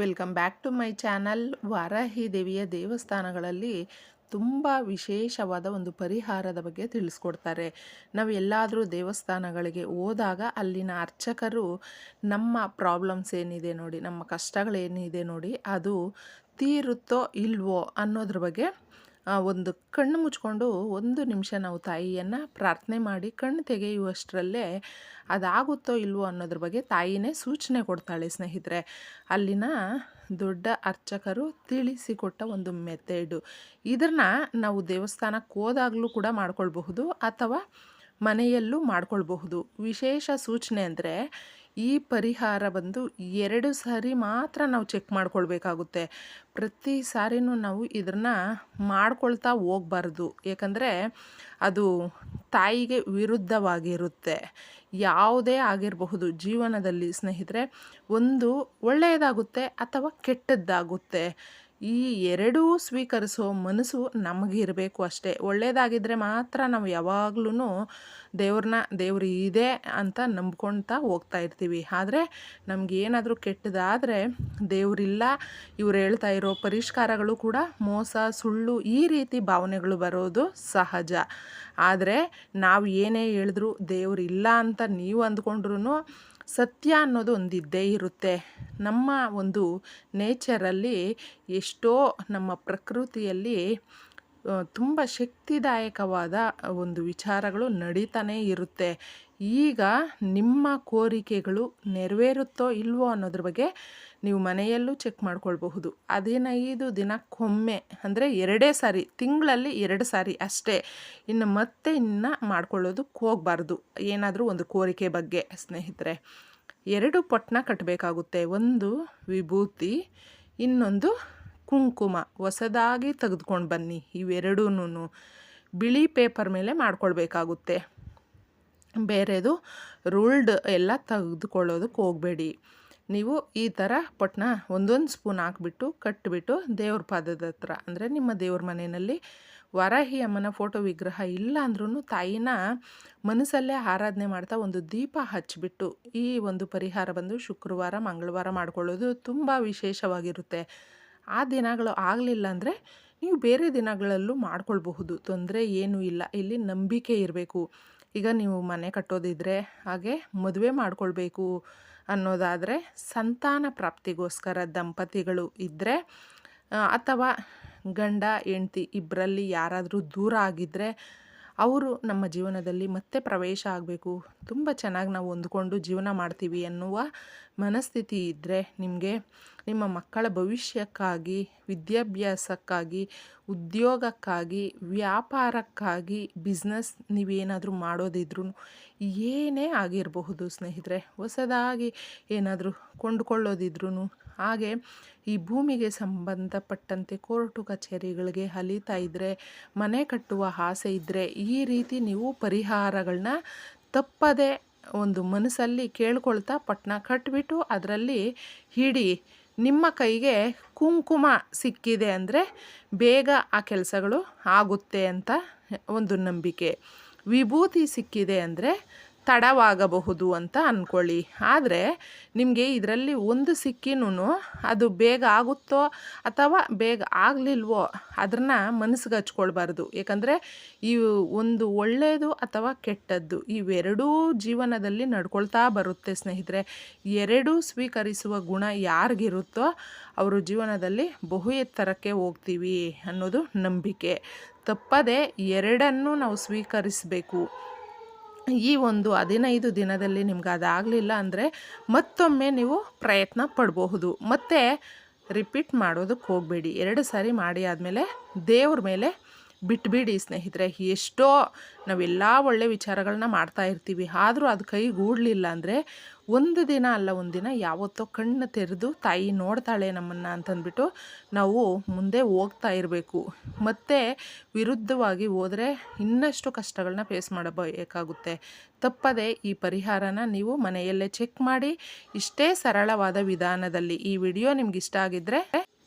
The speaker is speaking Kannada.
Welcome back to my channel. Varahi ದೇವಿಯ ದೇವಸ್ಥಾನಗಳಲ್ಲಿ ತುಂಬ ವಿಶೇಷವಾದ ಒಂದು ಪರಿಹಾರದ ಬಗ್ಗೆ ತಿಳಿಸ್ಕೊಡ್ತಾರೆ. ನಾವು ಎಲ್ಲಾದರೂ ದೇವಸ್ಥಾನಗಳಿಗೆ ಹೋದಾಗ ಅಲ್ಲಿನ ಅರ್ಚಕರು ನಮ್ಮ ಪ್ರಾಬ್ಲಮ್ಸ್ ಏನಿದೆ ನೋಡಿ, ನಮ್ಮ ಕಷ್ಟಗಳೇನಿದೆ ನೋಡಿ, ಅದು ತೀರುತ್ತೋ ಇಲ್ವೋ ಅನ್ನೋದ್ರ ಬಗ್ಗೆ ಒಂದು ಕಣ್ಣು ಮುಚ್ಕೊಂಡು ಒಂದು ನಿಮಿಷ ನಾವು ತಾಯಿಯನ್ನು ಪ್ರಾರ್ಥನೆ ಮಾಡಿ ಕಣ್ಣು ತೆಗೆಯುವಷ್ಟರಲ್ಲೇ ಅದಾಗುತ್ತೋ ಇಲ್ವೋ ಅನ್ನೋದ್ರ ಬಗ್ಗೆ ತಾಯಿನೇ ಸೂಚನೆ ಕೊಡ್ತಾಳೆ ಸ್ನೇಹಿತರೆ. ಅಲ್ಲಿನ ದೊಡ್ಡ ಅರ್ಚಕರು ತಿಳಿಸಿಕೊಟ್ಟ ಒಂದು ಮೆಥೆಡು. ಇದನ್ನು ನಾವು ದೇವಸ್ಥಾನಕ್ಕೆ ಹೋದಾಗಲೂ ಕೂಡ ಮಾಡ್ಕೊಳ್ಬಹುದು ಅಥವಾ ಮನೆಯಲ್ಲೂ ಮಾಡ್ಕೊಳ್ಬಹುದು. ವಿಶೇಷ ಸೂಚನೆ ಅಂದರೆ ಈ ಪರಿಹಾರ ಬಂದು ಎರಡು ಸಾರಿ ಮಾತ್ರ ನಾವು ಚೆಕ್ ಮಾಡ್ಕೊಳ್ಬೇಕಾಗುತ್ತೆ. ಪ್ರತಿ ಸಾರಿನೂ ನಾವು ಇದನ್ನು ಮಾಡ್ಕೊಳ್ತಾ ಹೋಗ್ಬಾರ್ದು. ಏಕೆಂದರೆ ಅದು ತಾಯಿಗೆ ವಿರುದ್ಧವಾಗಿರುತ್ತೆ. ಯಾವುದೇ ಆಗಿರಬಹುದು, ಜೀವನದಲ್ಲಿ ಸ್ನೇಹಿತರೆ, ಒಂದು ಒಳ್ಳೆಯದಾಗುತ್ತೆ ಅಥವಾ ಕೆಟ್ಟದ್ದಾಗುತ್ತೆ. ಈ ಎರಡೂ ಸ್ವೀಕರಿಸೋ ಮನಸ್ಸು ನಮಗಿರಬೇಕು ಅಷ್ಟೇ. ಒಳ್ಳೆಯದಾಗಿದ್ದರೆ ಮಾತ್ರ ನಾವು ಯಾವಾಗ್ಲೂ ದೇವ್ರನ್ನ, ದೇವ್ರು ಇದೆ ಅಂತ ನಂಬ್ಕೊಳ್ತಾ ಹೋಗ್ತಾ ಇರ್ತೀವಿ. ಆದರೆ ನಮಗೇನಾದರೂ ಕೆಟ್ಟದಾದರೆ ದೇವರಿಲ್ಲ, ಇವ್ರು ಹೇಳ್ತಾ ಇರೋ ಪರಿಷ್ಕಾರಗಳು ಕೂಡ ಮೋಸ, ಸುಳ್ಳು ಈ ರೀತಿ ಭಾವನೆಗಳು ಬರೋದು ಸಹಜ. ಆದರೆ ನಾವು ಏನೇ ಹೇಳಿದ್ರು ದೇವ್ರಿಲ್ಲ ಅಂತ ನೀವು ಅಂದ್ಕೊಂಡ್ರೂ ಸತ್ಯ ಅನ್ನೋದು ಒಂದಿದ್ದೇ ಇರುತ್ತೆ. ನಮ್ಮ ಒಂದು ನೇಚರಲ್ಲಿ ಎಷ್ಟೋ ನಮ್ಮ ಪ್ರಕೃತಿಯಲ್ಲಿ ತುಂಬ ಶಕ್ತಿದಾಯಕವಾದ ಒಂದು ವಿಚಾರಗಳು ನಡೀತಾನೇ ಇರುತ್ತೆ. ಈಗ ನಿಮ್ಮ ಕೋರಿಕೆಗಳು ನೆರವೇರುತ್ತೋ ಇಲ್ವೋ ಅನ್ನೋದ್ರ ಬಗ್ಗೆ ನೀವು ಮನೆಯಲ್ಲೂ ಚೆಕ್ ಮಾಡ್ಕೊಳ್ಬಹುದು. ಹದಿನೈದು ದಿನಕ್ಕೊಮ್ಮೆ, ಅಂದರೆ ಎರಡೇ ಸಾರಿ, ತಿಂಗಳಲ್ಲಿ ಎರಡು ಸಾರಿ ಅಷ್ಟೇ, ಇನ್ನು ಮತ್ತೆ ಇನ್ನು ಮಾಡ್ಕೊಳ್ಳೋದಕ್ಕೆ ಹೋಗಬಾರ್ದು. ಏನಾದರೂ ಒಂದು ಕೋರಿಕೆ ಬಗ್ಗೆ, ಸ್ನೇಹಿತರೆ. ಎರಡು ಪೊಟ್ಟಣ ಕಟ್ಟಬೇಕಾಗುತ್ತೆ ಒಂದು ವಿಭೂತಿ, ಇನ್ನೊಂದು ಕುಂಕುಮ ಹೊಸದಾಗಿ ತೆಗೆದುಕೊಂಡು ಬನ್ನಿ. ಇವೆರಡೂ ಬಿಳಿ ಪೇಪರ್ ಮೇಲೆ ಮಾಡ್ಕೊಳ್ಬೇಕಾಗುತ್ತೆ. ಬೇರೆದು ರೂಲ್ಡ್ ಎಲ್ಲ ತೆಗೆದುಕೊಳ್ಳೋದಕ್ಕೆ ಹೋಗಬೇಡಿ. ನೀವು ಈ ಥರ ಪೊಟ್ಟನ ಒಂದೊಂದು ಸ್ಪೂನ್ ಹಾಕ್ಬಿಟ್ಟು ಕಟ್ಟಿಬಿಟ್ಟು ದೇವ್ರ ಪಾದದ ಹತ್ರ, ಅಂದರೆ ನಿಮ್ಮ ದೇವ್ರ ಮನೆಯಲ್ಲಿ ವರಾಹಿ ಅಮ್ಮನ ಫೋಟೋ ವಿಗ್ರಹ ಇಲ್ಲ ಅಂದ್ರೂ ತಾಯಿನ ಮನಸ್ಸಲ್ಲೇ ಆರಾಧನೆ ಮಾಡ್ತಾ ಒಂದು ದೀಪ ಹಚ್ಚಿಬಿಟ್ಟು ಈ ಒಂದು ಪರಿಹಾರ ಬಂದು ಶುಕ್ರವಾರ, ಮಂಗಳವಾರ ಮಾಡ್ಕೊಳ್ಳೋದು ತುಂಬ ವಿಶೇಷವಾಗಿರುತ್ತೆ. ಆ ದಿನಗಳು ಆಗಲಿಲ್ಲ ಅಂದರೆ ನೀವು ಬೇರೆ ದಿನಗಳಲ್ಲೂ ಮಾಡ್ಕೊಳ್ಬಹುದು. ತೊಂದರೆ ಏನೂ ಇಲ್ಲ. ಇಲ್ಲಿ ನಂಬಿಕೆ ಇರಬೇಕು. ಈಗ ನೀವು ಮನೆ ಕಟ್ಟೋದಿದ್ರೆ ಹಾಗೆ ಮದುವೆ ಮಾಡಿಕೊಳ್ಬೇಕು ಅನ್ನೋದಾದರೆ ಸಂತಾನ ಪ್ರಾಪ್ತಿಗೋಸ್ಕರ ದಂಪತಿಗಳು ಇದ್ದರೆ ಅಥವಾ ಗಂಡ, ಹೆಂಡ್ತಿ ಇಬ್ಬರಲ್ಲಿ ಯಾರಾದರೂ ದೂರ ಆಗಿದ್ದರೆ ಅವರು ನಮ್ಮ ಜೀವನದಲ್ಲಿ ಮತ್ತೆ ಪ್ರವೇಶ ಆಗಬೇಕು. ತುಂಬ ಚೆನ್ನಾಗಿ ನಾವು ಹೊಂದ್ಕೊಂಡು ಜೀವನ ಮಾಡ್ತೀವಿ ಅನ್ನುವ ಮನಸ್ಥಿತಿ ಇದ್ದರೆ ನಿಮಗೆ ನಿಮ್ಮ ಮಕ್ಕಳ ಭವಿಷ್ಯಕ್ಕಾಗಿ, ವಿದ್ಯಾಭ್ಯಾಸಕ್ಕಾಗಿ, ಉದ್ಯೋಗಕ್ಕಾಗಿ, ವ್ಯಾಪಾರಕ್ಕಾಗಿ ಬಿಸ್ನೆಸ್ ನೀವೇನಾದರೂ ಮಾಡೋದಿದ್ರೂ ಏನೇ ಆಗಿರಬಹುದು ಸ್ನೇಹಿತರೆ, ಹೊಸದಾಗಿ ಏನಾದರೂ ಕೊಂಡುಕೊಳ್ಳೋದಿದ್ರೂ ಹಾಗೆ ಈ ಭೂಮಿಗೆ ಸಂಬಂಧಪಟ್ಟಂತೆ ಕೋರ್ಟು ಕಚೇರಿಗಳಿಗೆ ಹಲಿತಾ ಇದ್ದರೆ ಮನೆ ಕಟ್ಟುವ ಆಸೆ ಇದ್ದರೆ ಈ ರೀತಿ ನೀವು ಪರಿಹಾರಗಳನ್ನ ತಪ್ಪದೆ ಒಂದು ಮನಸ್ಸಲ್ಲಿ ಕೇಳ್ಕೊಳ್ತಾ ಪಟ್ಟಣ ಕಟ್ಬಿಟ್ಟು ಅದರಲ್ಲಿ ಹಿಡಿ ನಿಮ್ಮ ಕೈಗೆ ಕುಂಕುಮ ಸಿಕ್ಕಿದೆ ಅಂದರೆ ಬೇಗ ಆ ಕೆಲಸಗಳು ಆಗುತ್ತೆ ಅಂತ ಒಂದು ನಂಬಿಕೆ. ವಿಭೂತಿ ಸಿಕ್ಕಿದೆ ಅಂದರೆ ತಡವಾಗಬಹುದು ಅಂತ ಅಂದ್ಕೊಳ್ಳಿ ಆದರೆ ನಿಮಗೆ ಇದರಲ್ಲಿ ಒಂದು ಸಿಕ್ಕಿನೂ ಅದು ಬೇಗ ಆಗುತ್ತೋ ಅಥವಾ ಬೇಗ ಆಗಲಿಲ್ವೋ ಅದನ್ನು ಮನಸ್ಸಿಗೆ ಹಚ್ಕೊಳ್ಬಾರ್ದು. ಯಾಕಂದರೆ ಈ ಒಂದು ಒಳ್ಳೆಯದು ಅಥವಾ ಕೆಟ್ಟದ್ದು ಇವೆರಡೂ ಜೀವನದಲ್ಲಿ ನಡ್ಕೊಳ್ತಾ ಬರುತ್ತೆ ಸ್ನೇಹಿತರೆ. ಎರಡೂ ಸ್ವೀಕರಿಸುವ ಗುಣ ಯಾರಿಗಿರುತ್ತೋ ಅವರ ಜೀವನದಲ್ಲಿ ಬಹು ಎತ್ತರಕ್ಕೆ ಹೋಗ್ತೀವಿ ಅನ್ನೋದು ನಂಬಿಕೆ. ತಪ್ಪದೆ ಎರಡನ್ನೂ ನಾವು ಸ್ವೀಕರಿಸಬೇಕು. ಈ ಒಂದು ಹದಿನೈದು ದಿನದಲ್ಲಿ ನಿಮ್ಗೆ ಅದಾಗಲಿಲ್ಲ ಅಂದರೆ ಮತ್ತೊಮ್ಮೆ ನೀವು ಪ್ರಯತ್ನ ಪಡಬಹುದು. ಮತ್ತು ರಿಪೀಟ್ ಮಾಡೋದಕ್ಕೆ ಹೋಗಬೇಡಿ. ಎರಡು ಸಾರಿ ಮಾಡಿ ಆದಮೇಲೆ ದೇವ್ರ ಮೇಲೆ ಬಿಟ್ಬಿಡಿ ಸ್ನೇಹಿತರೆ, ಎಷ್ಟೋ ನಾವೆಲ್ಲ ಒಳ್ಳೆ ವಿಚಾರಗಳನ್ನ ಮಾಡ್ತಾ ಇರ್ತೀವಿ, ಆದರೂ ಅದು ಕೈಗೂಡಲಿಲ್ಲ ಅಂದರೆ ಒಂದು ದಿನ ಅಲ್ಲ, ಒಂದು ದಿನ ಯಾವತ್ತೋ ಕಣ್ಣು ತೆರೆದು ತಾಯಿ ನೋಡ್ತಾಳೆ ನಮ್ಮನ್ನು ಅಂತಂದ್ಬಿಟ್ಟು ನಾವು ಮುಂದೆ ಹೋಗ್ತಾ ಇರಬೇಕು. ಮತ್ತು ವಿರುದ್ಧವಾಗಿ ಹೋದರೆ ಇನ್ನಷ್ಟು ಕಷ್ಟಗಳನ್ನ ಫೇಸ್ ಮಾಡಬೇಕಾಗುತ್ತೆ. ತಪ್ಪದೆ ಈ ಪರಿಹಾರನ ನೀವು ಮನೆಯಲ್ಲೇ ಚೆಕ್ ಮಾಡಿ, ಇಷ್ಟೇ ಸರಳವಾದ ವಿಧಾನದಲ್ಲಿ ಈ ವಿಡಿಯೋ ನಿಮ್ಗೆ ಇಷ್ಟ ಆಗಿದ್ದರೆ